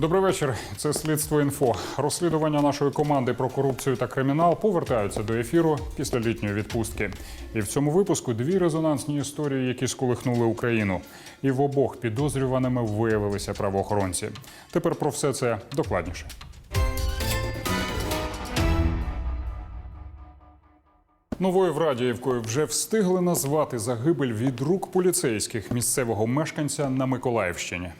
Добрий вечір. Це слідство інфо. Розслідування нашої команди про корупцію та кримінал повертаються до ефіру після літньої відпустки. І в цьому випуску дві резонансні історії, які сколихнули Україну. І в обох підозрюваними виявилися правоохоронці. Тепер про все це докладніше. Новою Врадіївкою вже встигли назвати загибель від рук поліцейських місцевого мешканця на Миколаївщині.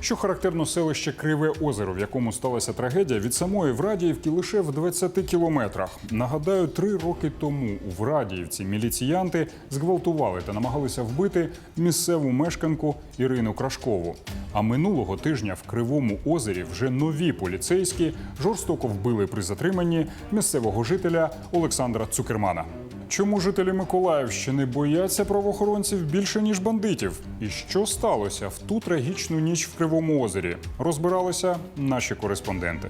Що характерно селище Криве озеро, в якому сталася трагедія, від самої Врадіївки лише в 20 кілометрах. Нагадаю, три роки тому у Врадіївці міліціянти зґвалтували та намагалися вбити місцеву мешканку Ірину Крашкову. А минулого тижня в Кривому озері вже нові поліцейські жорстоко вбили при затриманні місцевого жителя Олександра Цукермана. Чому жителі Миколаївщини бояться правоохоронців більше ніж бандитів? І що сталося в ту трагічну ніч в Кривому озері? Розбиралися наші кореспонденти.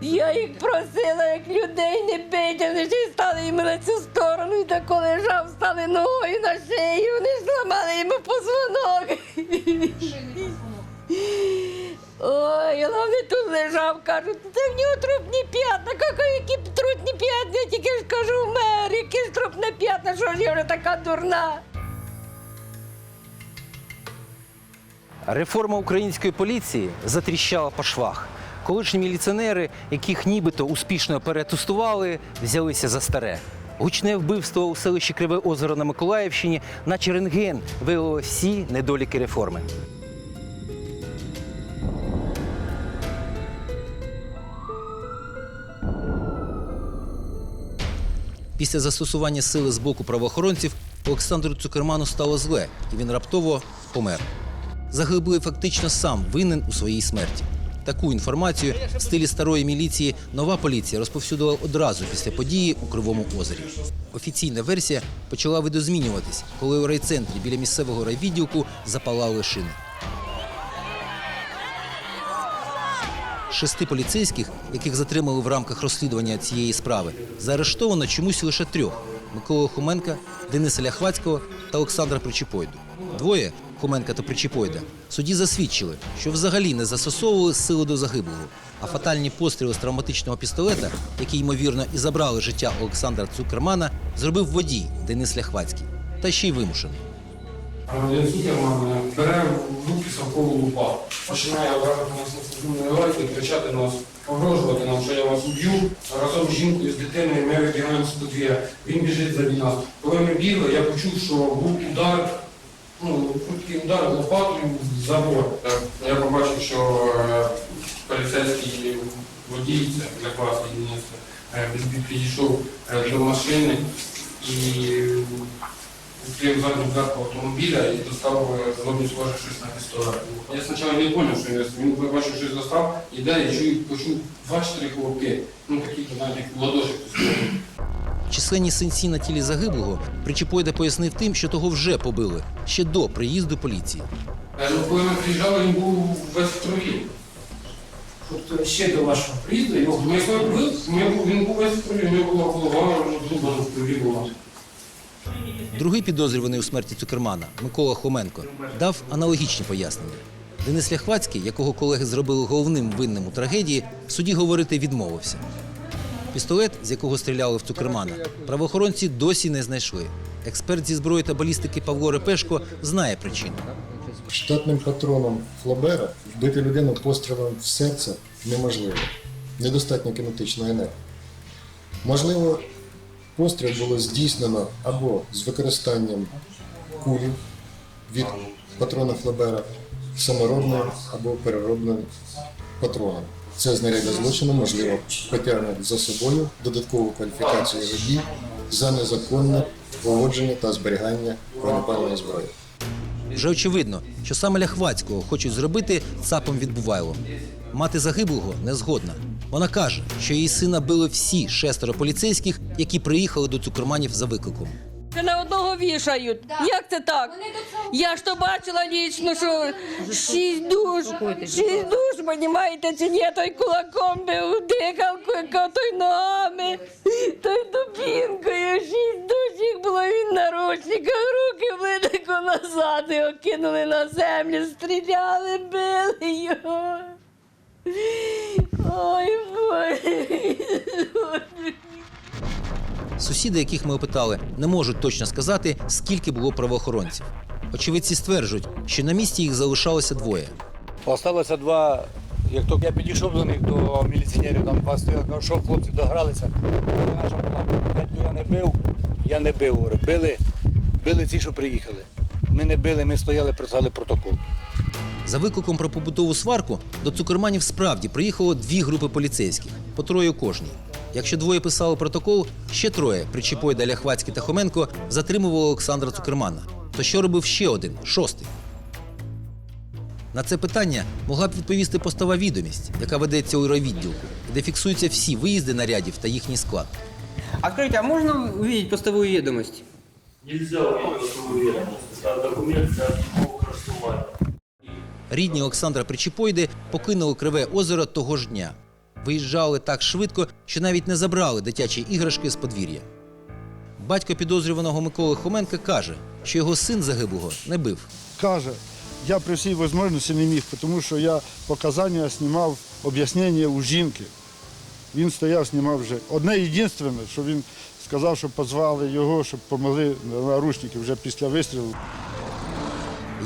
Я їх просила, як людей не бийте, вони й стали їм на цю сторону, і тако лежав, стали ногою на шию, вони ж зламали йому позвонок. Ой, головне тут лежав, кажуть, це в нього трупні п'ятна. Які трупні п'ятна, я тільки ж кажу, мер, які ж трупні п'ятна, що ж я вже така дурна. Реформа української поліції затріщала по швах. Колишні міліціонери, яких нібито успішно перетестували, взялися за старе. Гучне вбивство у селищі Криве озеро на Миколаївщині, наче рентген, виявило всі недоліки реформи. Після застосування сили з боку правоохоронців Олександру Цукерману стало зле, і він раптово помер. Загиблий фактично сам винен у своїй смерті. Таку інформацію в стилі старої міліції нова поліція розповсюдила одразу після події у Кривому озері. Офіційна версія почала видозмінюватись, коли у райцентрі біля місцевого райвідділку запалали шини. Шести поліцейських, яких затримали в рамках розслідування цієї справи, заарештовано чомусь лише трьох: Микола Хоменка, Дениса Ляхвацького та Олександра Причепойду. Двоє Хоменка та Причепойда судді засвідчили, що взагалі не застосовували сили до загиблого. А фатальні постріли з травматичного пістолета, які ймовірно і забрали життя Олександра Цукермана, зробив водій Денис Ляхвацький, та ще й вимушений. Громадян Цукерман бере в руки совкову лупа, починає ображати нас на лайки, кричати нас, погрожувати нам, що я вас уб'ю. Разом з жінкою, з дитиною ми вибігаємо з подвір'я. Він біжить за нас. Коли ми бігли, я почув, що був удар, ну, круткий удар лопатою в забор. Я побачив, що е, поліцейський водій, це для вас е, підійшов е, до машини і відкрив задню дверку автомобіля і достав злобні схоже щось на пістолет. Я спочатку не зрозумів, що він, він побачив, щось достав, іде, і чую, почув два-чотири хлопки, ну такі, навіть як ладоші. Численні синці на тілі загиблого Причепойда пояснив тим, що того вже побили ще до приїзду поліції. Е, Ну, коли ми приїжджали, він був весь в крові. Тобто ще до вашого приїзду його Ми ми він був весь в крові, в нього була голова зубана в крові була. Другий підозрюваний у смерті Цукермана Микола Хоменко дав аналогічні пояснення. Денис Ляхвацький, якого колеги зробили головним винним у трагедії, в суді говорити відмовився. Пістолет, з якого стріляли в Цукермана, правоохоронці досі не знайшли. Експерт зі зброї та балістики Павло Репешко знає причину. Штатним патроном Флобера вбити людину пострілом в серце неможливо. Недостатньо кинетичної енергії. Можливо, постріл було здійснено або з використанням кулі від патрона Флобера, саморобним або переробним патроном. Це знаряддя злочину, можливо, потягне за собою додаткову кваліфікацію водій за незаконне поводження та зберігання вогнепальної зброї. Вже очевидно, що саме Ляхвацького хочуть зробити цапом відбувайлом. Мати загиблого не згодна. Вона каже, що її сина били всі шестеро поліцейських, які приїхали до цукерманів за викликом. Це на одного вішають. Як це так? Я ж то бачила лічно, що шість душ, шість душ, понімаєте, чи ні, той кулаком бив, яка той ногами, той дубінкою, шість душ їх було, він на ручниках, руки в ледику назад його кинули на землю, стріляли, били його. Ой, Боже. Сусіди, яких ми опитали, не можуть точно сказати, скільки було правоохоронців. Очевидці стверджують, що на місці їх залишалося двоє. Осталося два. Як то я підійшов до них до міліціонерів, там два стояли, кажу, що хлопці догралися. Наша була, я не бив, я не бив. Били, били ті, що приїхали. Ми не били, ми стояли, писали протокол. За викликом про побутову сварку до цукерманів справді приїхало дві групи поліцейських, по троє у кожній. Якщо двоє писали протокол, ще троє Причіпойда, Ляхвацький та Хоменко затримували Олександра Цукермана. То що робив ще один, шостий? На це питання могла б відповісти постова відомість, яка ведеться у райвідділку, де фіксуються всі виїзди нарядів та їхній склад. А скажите, а можно увидеть постовую ведомость? Нельзя увидеть уверенность. Это документ для користування. Рідні Олександра Причіпойди покинули криве озеро того ж дня. Виїжджали так швидко, що навіть не забрали дитячі іграшки з подвір'я. Батько підозрюваного Миколи Хоменка каже, що його син загиблого не бив. каже, я при всій можливості не міг, тому що я показання знімав об'яснення у жінки. Він стояв, знімав вже. Одне єдине, що він сказав, що позвали його, щоб помогли наручники вже після вистрілу.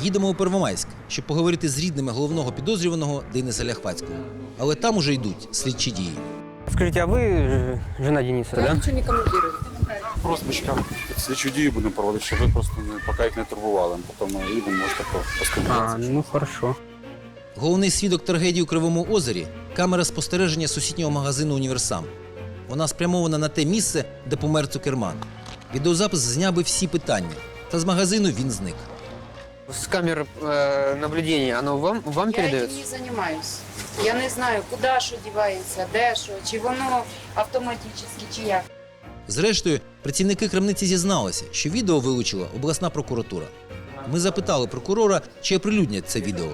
Їдемо у Первомайськ, щоб поговорити з рідними головного підозрюваного Дениса Ляхвацького. Але там уже йдуть слідчі дії. Скажите, а вы э, жена Дениса, да? Просьбочка. Слідчу дію будемо проводити, щоб ви просто не, поки їх не турбували. Потім ми їдемо, можете по- А, ну хорошо. Головний свідок трагедії у Кривому озері камера спостереження сусіднього магазину Універсам. Вона спрямована на те місце, де помер Цукерман. Відеозапис зняв би всі питання, та з магазину він зник. С камер э, наблюдения, оно вам, вам Я этим передается? не займаюся. Я не знаю, куди що дівається, де що, чи воно автоматично, чи як. Зрештою, працівники крамниці зізналися, що відео вилучила обласна прокуратура. Ми запитали прокурора, чи оприлюднять це відео.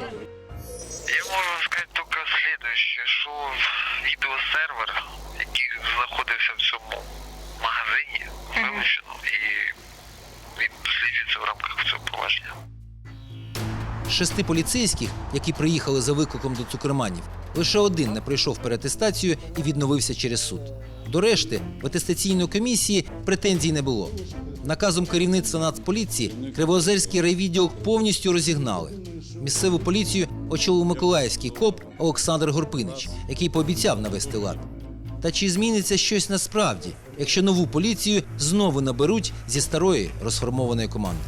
Шести поліцейських, які приїхали за викликом до цукерманів, лише один не пройшов перетестацію і відновився через суд. До решти в атестаційної комісії претензій не було. Наказом керівництва Нацполіції Кривоозерський райвідділ повністю розігнали. Місцеву поліцію очолив миколаївський коп Олександр Горпинич, який пообіцяв навести лад. Та чи зміниться щось насправді, якщо нову поліцію знову наберуть зі старої розформованої команди?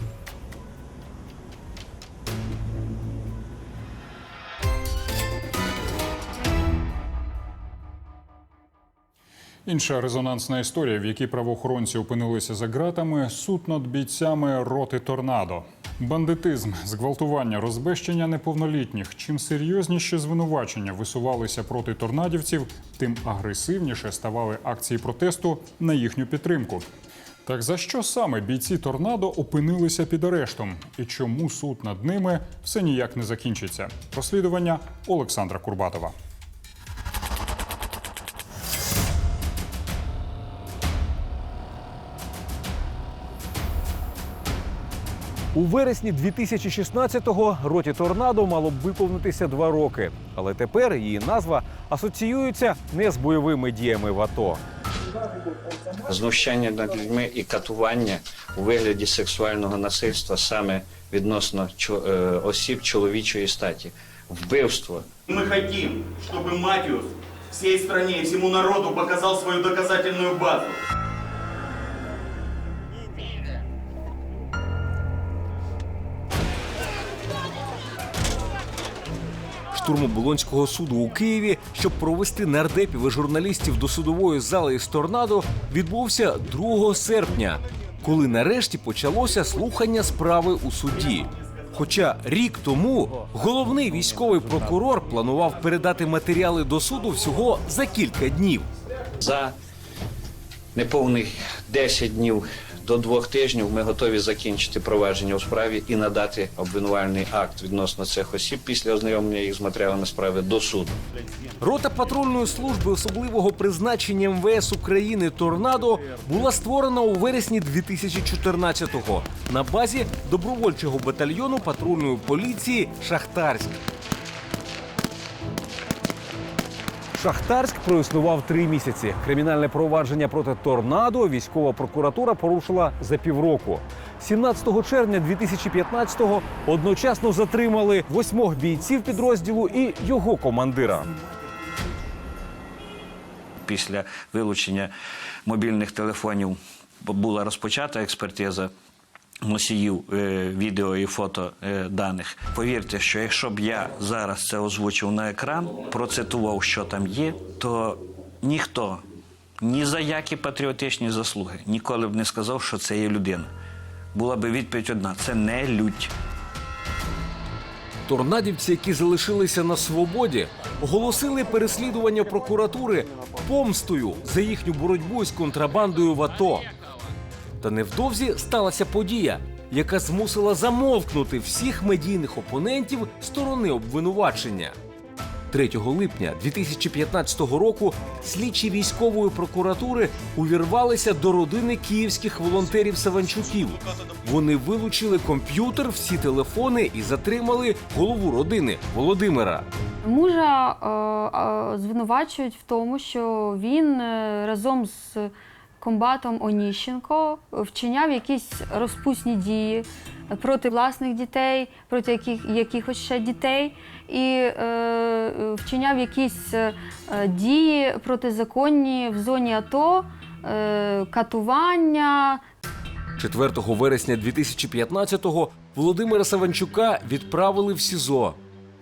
Інша резонансна історія, в якій правоохоронці опинилися за ґратами, суд над бійцями роти торнадо. Бандитизм, зґвалтування, розбещення неповнолітніх. Чим серйозніші звинувачення висувалися проти торнадівців, тим агресивніше ставали акції протесту на їхню підтримку. Так за що саме бійці торнадо опинилися під арештом? І чому суд над ними все ніяк не закінчиться? Розслідування Олександра Курбатова. У вересні 2016-го роті торнадо мало б виповнитися два роки, але тепер її назва асоціюється не з бойовими діями в АТО. Знущання над людьми і катування у вигляді сексуального насильства саме відносно е, осіб чоловічої статі, вбивство, Мы хотим, чтобы Матиус всей стране и всему народу показал свою доказательную базу. Штурм Оболонського суду у Києві, щоб провести нардепів і журналістів до судової зали із торнадо, відбувся 2 серпня, коли нарешті почалося слухання справи у суді. Хоча рік тому головний військовий прокурор планував передати матеріали до суду всього за кілька днів. за неповних 10 днів до двох тижнів ми готові закінчити провадження у справі і надати обвинувальний акт відносно цих осіб після ознайомлення їх з матеріалами справи до суду. Рота патрульної служби особливого призначення МВС України Торнадо була створена у вересні 2014-го на базі добровольчого батальйону патрульної поліції Шахтарськ. Шахтарськ проіснував три місяці. Кримінальне провадження проти торнадо військова прокуратура порушила за півроку. 17 червня 2015-го одночасно затримали восьмох бійців підрозділу і його командира. Після вилучення мобільних телефонів була розпочата експертиза носіїв е, відео і фото е, даних. Повірте, що якщо б я зараз це озвучив на екран, процитував, що там є, то ніхто ні за які патріотичні заслуги ніколи б не сказав, що це є людина. Була би відповідь одна: це не людь. Торнадівці, які залишилися на свободі, оголосили переслідування прокуратури помстою за їхню боротьбу з контрабандою в АТО. Та невдовзі сталася подія, яка змусила замовкнути всіх медійних опонентів сторони обвинувачення. 3 липня 2015 року слідчі військової прокуратури увірвалися до родини київських волонтерів Саванчуків. Вони вилучили комп'ютер, всі телефони і затримали голову родини Володимира. Мужа е, е, звинувачують в тому, що він е, разом з комбатом Оніщенко вчиняв якісь розпусні дії проти власних дітей, проти яких, якихось ще дітей, і е, вчиняв якісь е, дії протизаконні в зоні АТО, е, катування, 4 вересня 2015-го Володимира Саванчука відправили в СІЗО.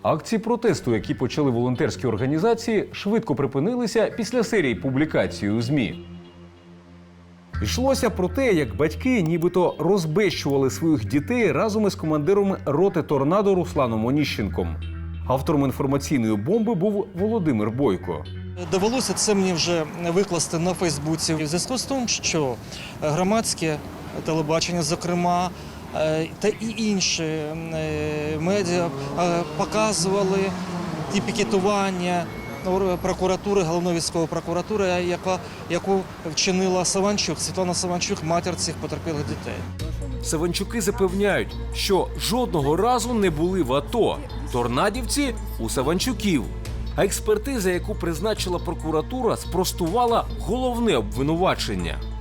Акції протесту, які почали волонтерські організації, швидко припинилися після серії публікацій у ЗМІ. Йшлося про те, як батьки нібито розбещували своїх дітей разом із командиром роти торнадо Русланом Оніщенком. Автором інформаційної бомби був Володимир Бойко. Довелося це мені вже викласти на Фейсбуці. В зв'язку з тим, що громадське телебачення, зокрема, е, та і інші е, медіа е, показували ті пікетування прокуратури, головної військової прокуратури, яка, яку вчинила Саванчук, Світлана Саванчук, матір цих потерпілих дітей. Саванчуки запевняють, що жодного разу не були в АТО. Торнадівці у Саванчуків. А експертиза, яку призначила прокуратура, спростувала головне обвинувачення.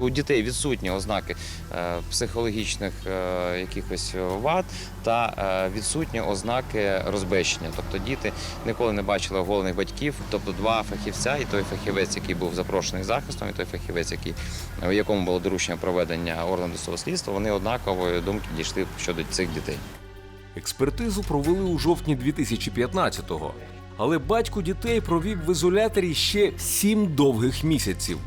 У дітей відсутні ознаки е, психологічних е, якихось вад та е, відсутні ознаки розбещення. Тобто діти ніколи не бачили оголених батьків. Тобто два фахівця, і той фахівець, який був запрошений захистом, і той фахівець, який у якому було доручення проведення органу досудового слідства, вони однакової думки дійшли щодо цих дітей. Експертизу провели у жовтні 2015-го. Але батько дітей провів в ізоляторі ще сім довгих місяців.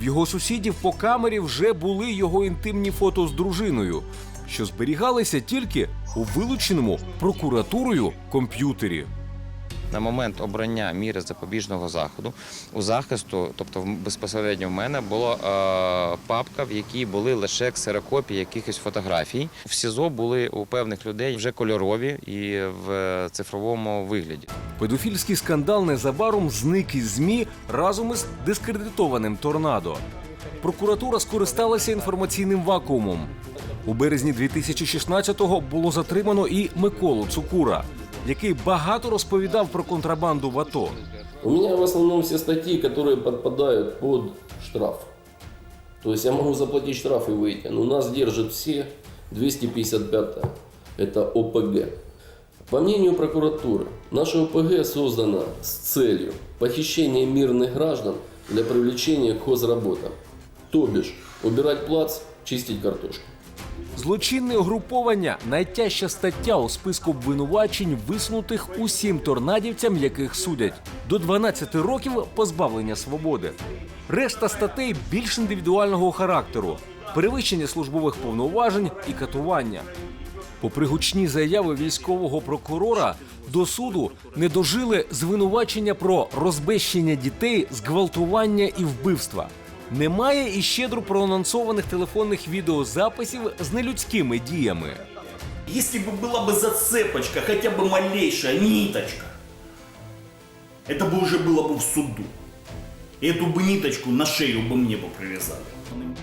В його сусідів по камері вже були його інтимні фото з дружиною, що зберігалися тільки у вилученому прокуратурою комп'ютері. На момент обрання міри запобіжного заходу у захисту, тобто безпосередньо в мене, була е, папка, в якій були лише ксерокопії якихось фотографій. В СІЗО були у певних людей вже кольорові і в цифровому вигляді. Педофільський скандал незабаром зник із ЗМІ разом із дискредитованим торнадо. Прокуратура скористалася інформаційним вакуумом. У березні 2016-го було затримано і Миколу Цукура, який багато розповідав про контрабанду в АТО. У меня в основном все статьи, которые подпадают под штраф. То есть я могу заплатить штраф и выйти. Но нас держат все 255 это ОПГ. По мнению прокуратуры, наше ОПГ создано с целью похищения мирных граждан для привлечения к хозработам. То бишь, убирать плац, чистить картошку. Злочинне угруповання найтяжча стаття у списку обвинувачень, висунутих усім торнадівцям, яких судять до 12 років позбавлення свободи. Решта статей більш індивідуального характеру, перевищення службових повноважень і катування. Попри гучні заяви військового прокурора, до суду не дожили звинувачення про розбещення дітей, зґвалтування і вбивства. Немає і щедро проанонсованих телефонних відеозаписів з нелюдськими діями. Если бы была бы зацепочка, хотя бы малейшая ниточка, это бы уже было бы в суду. И эту бы ниточку на шею бы мне бы привязали.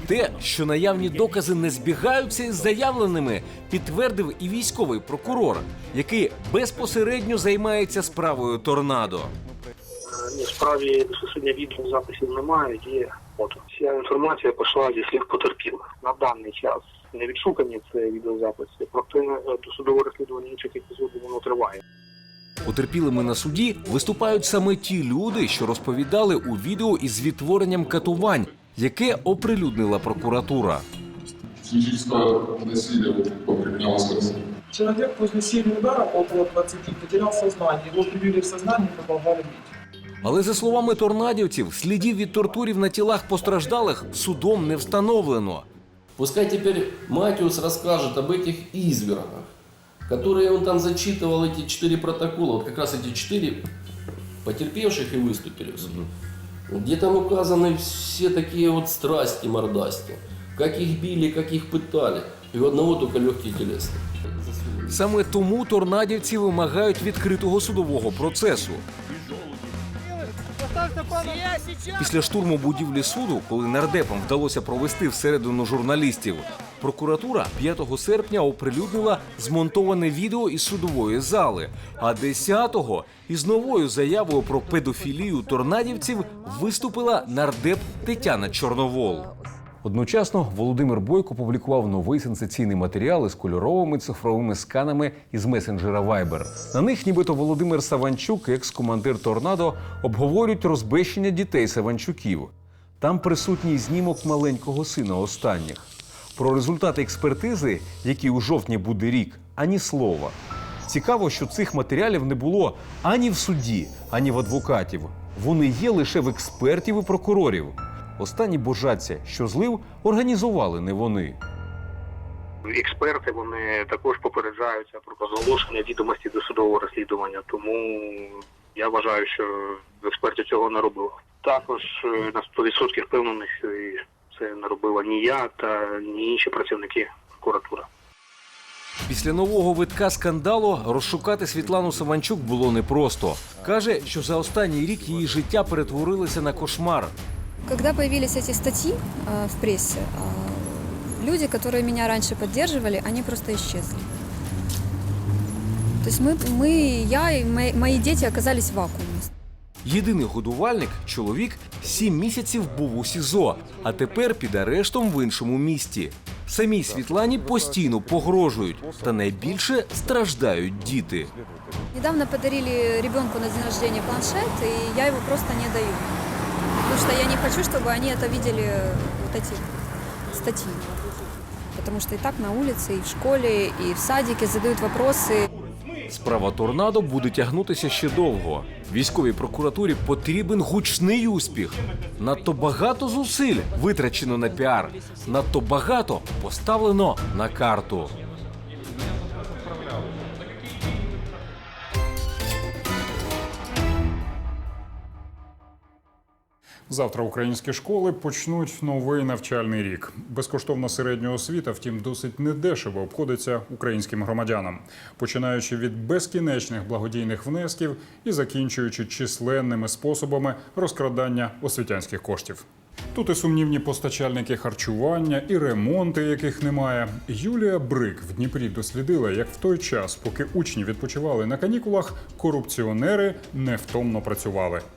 Те, що наявні докази не збігаються із заявленими, підтвердив і військовий прокурор, який безпосередньо займається справою торнадо. Ні, в справі безпосередньо відеозаписів немає, є фото. Вся інформація пішла зі слів потерпілих. На даний час не відшукані це відеозаписи, проте е, досудове розслідування інших епізодів воно триває. Потерпілими на суді виступають саме ті люди, що розповідали у відео із відтворенням катувань, яке оприлюднила прокуратура. Физического насилия применялось Человек после сильного удара, около 20, потерял сознание. Его привели в сознание и продолжали бить. Але за словами торнадівців, слідів від тортурів на тілах постраждалих судом не встановлено. Пускай теперь Матиус расскажет об этих извергах, которые он там зачитывал, эти четыре протокола, вот как раз эти четыре потерпевших и выступили в суду. Где там указаны все такие вот страсти мордасти, как их били, как их пытали. И у одного только легкие телесные. Саме тому торнадівці вимагають відкритого судового процесу. Після штурму будівлі суду, коли нардепам вдалося провести всередину журналістів, прокуратура 5 серпня оприлюднила змонтоване відео із судової зали. А 10-го із новою заявою про педофілію торнадівців виступила нардеп Тетяна Чорновол. Одночасно Володимир Бойко публікував новий сенсаційний матеріал із кольоровими цифровими сканами із месенджера Viber. На них, нібито Володимир Саванчук, екс-командир торнадо, обговорюють розбещення дітей Саванчуків. Там присутній знімок маленького сина останніх. Про результати експертизи, які у жовтні буде рік, ані слова. Цікаво, що цих матеріалів не було ані в суді, ані в адвокатів. Вони є лише в експертів і прокурорів. Останні божаться, що злив, організували не вони. Експерти вони також попереджаються про розголошення відомості до судового розслідування, тому я вважаю, що експертів цього не робили. Також е, на 100% впевнений, що це не робила ні я та ні інші працівники прокуратури. Після нового витка скандалу розшукати Світлану Саванчук було непросто. Каже, що за останній рік її життя перетворилося на кошмар. Когда появились эти статьи э, в прессе, э, люди, которые меня раньше поддерживали, они просто исчезли. То есть мы, мы я и мои, мои дети оказались в вакууме. Єдиний годувальник, чоловік, сім місяців був у СІЗО, а тепер під арештом в іншому місті. Самій Світлані постійно погрожують, та найбільше страждають діти. Недавно подарили ребенку на день рождения планшет, и я его просто не даю. Потому что я не хочу, чтобы они это видели, вот эти статьи. Потому что и так на улице, и в школе, и в садике задают вопросы. Справа торнадо буде тягнутися ще довго. Військовій прокуратурі потрібен гучний успіх. Надто багато зусиль витрачено на піар. Надто багато поставлено на карту. Завтра українські школи почнуть новий навчальний рік. Безкоштовна середня освіта, втім, досить недешево обходиться українським громадянам, починаючи від безкінечних благодійних внесків і закінчуючи численними способами розкрадання освітянських коштів. Тут і сумнівні постачальники харчування, і ремонти, яких немає. Юлія Брик в Дніпрі дослідила, як в той час, поки учні відпочивали на канікулах, корупціонери невтомно працювали. –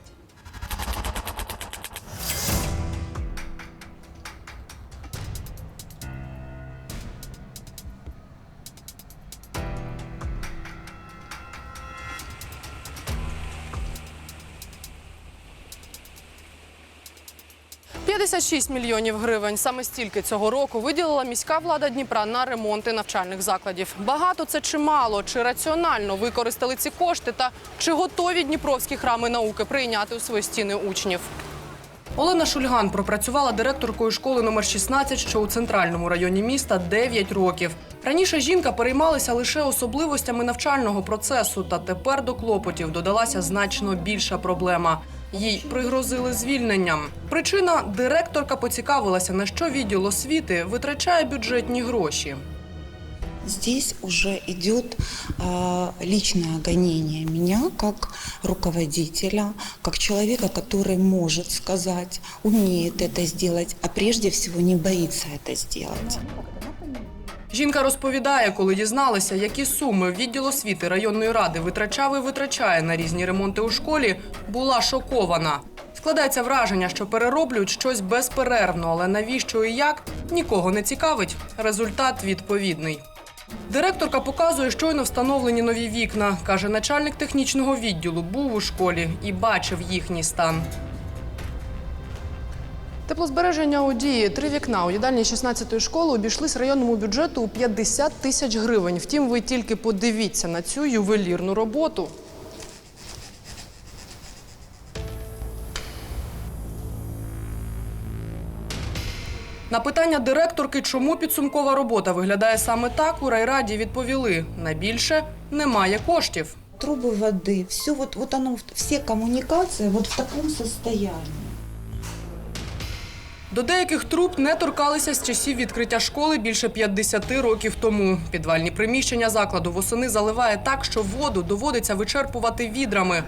56 мільйонів гривень. Саме стільки цього року виділила міська влада Дніпра на ремонти навчальних закладів. Багато це чи мало, чи раціонально використали ці кошти, та чи готові дніпровські храми науки прийняти у свої стіни учнів. Олена Шульган пропрацювала директоркою школи номер 16, що у центральному районі міста 9 років. Раніше жінка переймалася лише особливостями навчального процесу, та тепер до клопотів додалася значно більша проблема Їй пригрозили звільненням. Причина директорка поцікавилася, на що відділ освіти витрачає бюджетні гроші. Здесь уже идет э, личное гонение меня как руководителя, как человека, который может сказать, умеет это сделать, а прежде всего не боится это сделать. Жінка розповідає, коли дізналася, які суми відділ освіти районної ради витрачав і витрачає на різні ремонти у школі, була шокована. Складається враження, що перероблюють щось безперервно, але навіщо і як нікого не цікавить. Результат відповідний. Директорка показує щойно встановлені нові вікна. каже, начальник технічного відділу був у школі і бачив їхній стан. Теплозбереження у дії три вікна у їдальні 16-ї школи обійшлись районному бюджету у 50 тисяч гривень. Втім, ви тільки подивіться на цю ювелірну роботу. На питання директорки, чому підсумкова робота виглядає саме так, у райраді відповіли: на більше немає коштів. Трубы воды, все все коммуникации вот в таком состоянии. До деяких труб не торкалися з часів відкриття школи більше 50 років тому. Підвальні приміщення закладу восени заливає так, що воду доводиться вичерпувати відрами.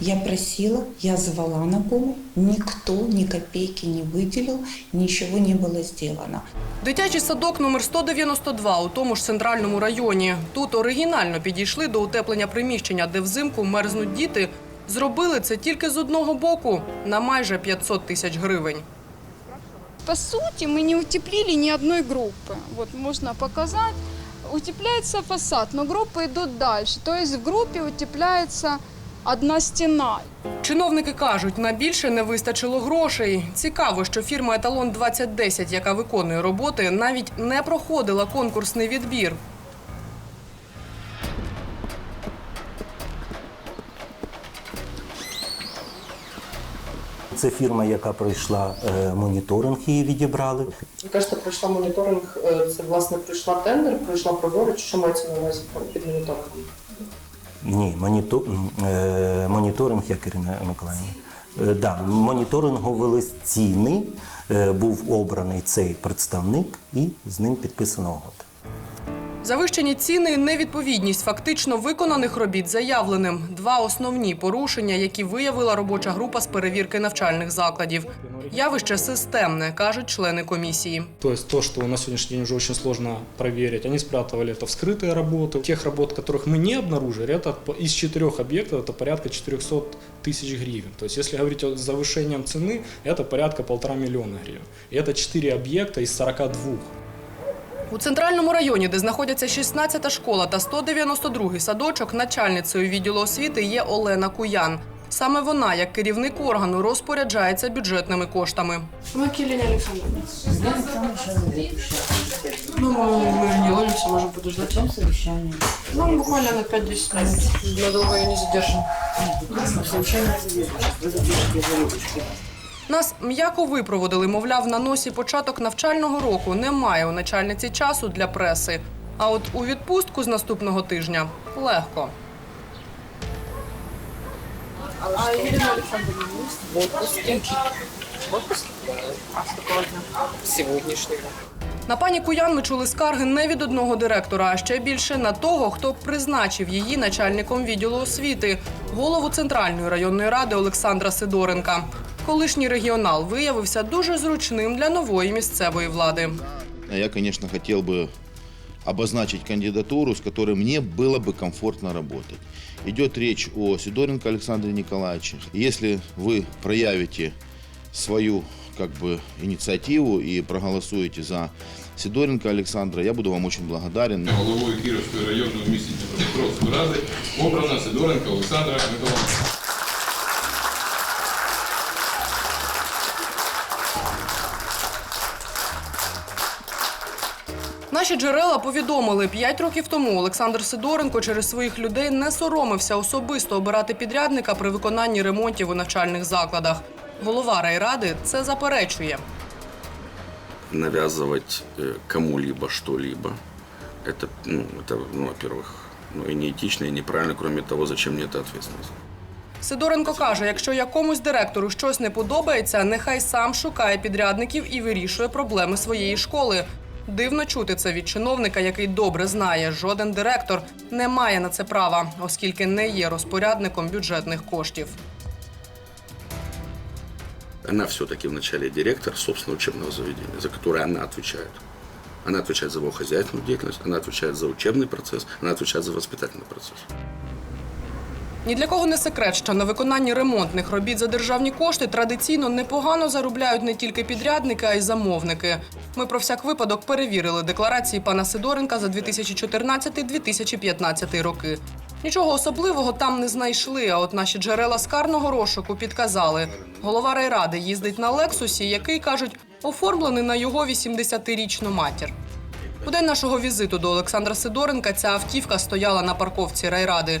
Я просила, я звала на помощь, никто ни копейки не выделил, ничего не было сделано. Дитячий садок номер 192 у тому ж центральному районі. Тут оригінально підійшли до утеплення приміщення, де взимку мерзнуть діти. Зробили це тільки з одного боку на майже 500 тисяч гривень. По сути, мы не утеплили ни одной группы. Вот можно показать. Утепляется фасад, но группы идут дальше. То есть в группе утепляется одна стена. Чиновники кажуть, на більше не вистачило грошей. Цікаво, що фірма Еталон 2010, яка виконує роботи, навіть не проходила конкурсний відбір. Це фірма, яка пройшла е, моніторинг, її відібрали. Ви кажете, пройшла моніторинг. е, Це власне пройшла тендер, пройшла прозоро, чи що мається на увазі під моніторингом? Ні, монітор, е, моніторинг, як Ірина Миколаївна. Да, моніторингу вели ціни, був обраний цей представник і з ним підписано угода. Завищені ціни і невідповідність фактично виконаних робіт заявленим. Два основні порушення, які виявила робоча група з перевірки навчальних закладів. Явище системне, кажуть члени комісії. То есть то, что на сегодняшний день уже очень сложно проверить, они спрятывали это в скрытые работы. Тех работ, которых мы не обнаружили, это по- из четырех объектов, это порядка 400 тысяч гривен. То есть если говорить о завышением цены, это порядка полтора миллиона гривен. И это 4 объекта из 42. У центральному районі, де знаходяться 16-та школа та 192-й садочок, начальницею відділу освіти є Олена Куян. Саме вона, як керівник органу, розпоряджається бюджетними коштами. Александровна. Ну, мы не можем подождать. Чем совещание? Ну, буквально на 5-10 минут. Надолго ее не задержим. Совещание Нас м'яко випроводили, мовляв, на носі початок навчального року немає у начальниці часу для преси. А от у відпустку з наступного тижня легко. А Ирина Александровна в отпуске? В отпуске? А с какого дня? Сегодняшнего. На пані Куян ми чули скарги не від одного директора, а ще більше на того, хто призначив її начальником відділу освіти, голову центральної районної ради Олександра Сидоренка. Колишній регіонал виявився дуже зручним для нової місцевої влади. Я, конечно, хотел бы обозначить кандидатуру, с которой мне было бы комфортно работать. Идет речь о Сидоренко Александре Николаевиче. Если вы проявите свою как бы, инициативу и проголосуете за Сидоренко Александра, я буду вам очень благодарен. Головою Кіровської районної в місті Дніпропетровської ради обрана Сидоренко Олександра Миколаївна. Наші джерела повідомили, п'ять років тому Олександр Сидоренко через своїх людей не соромився особисто обирати підрядника при виконанні ремонтів у навчальних закладах. Голова райради це заперечує. навязывать э, кому-либо что-либо, это, ну, это, ну, во-первых, ну, и неэтично, и неправильно, кроме того, зачем мне эта ответственность. Сидоренко каже, якщо якомусь директору щось не подобається, нехай сам шукає підрядників і вирішує проблеми своєї школи. Дивно чути це від чиновника, який добре знає, жоден директор не має на це права, оскільки не є розпорядником бюджетних коштів. Она все-таки вначале директор собственного учебного заведения, за которое она отвечает. Она отвечает за его хозяйственную деятельность, она отвечает за учебный процесс, она отвечает за воспитательный процесс. Ні для кого не секрет, що на виконанні ремонтних робіт за державні кошти традиційно непогано заробляють не тільки підрядники, а й замовники. Ми про всяк випадок перевірили декларації пана Сидоренка за 2014-2015 роки. Нічого особливого там не знайшли. А от наші джерела з карного розшуку підказали. Голова райради їздить на Лексусі, який кажуть, оформлений на його 80-річну матір. У день нашого візиту до Олександра Сидоренка ця автівка стояла на парковці райради.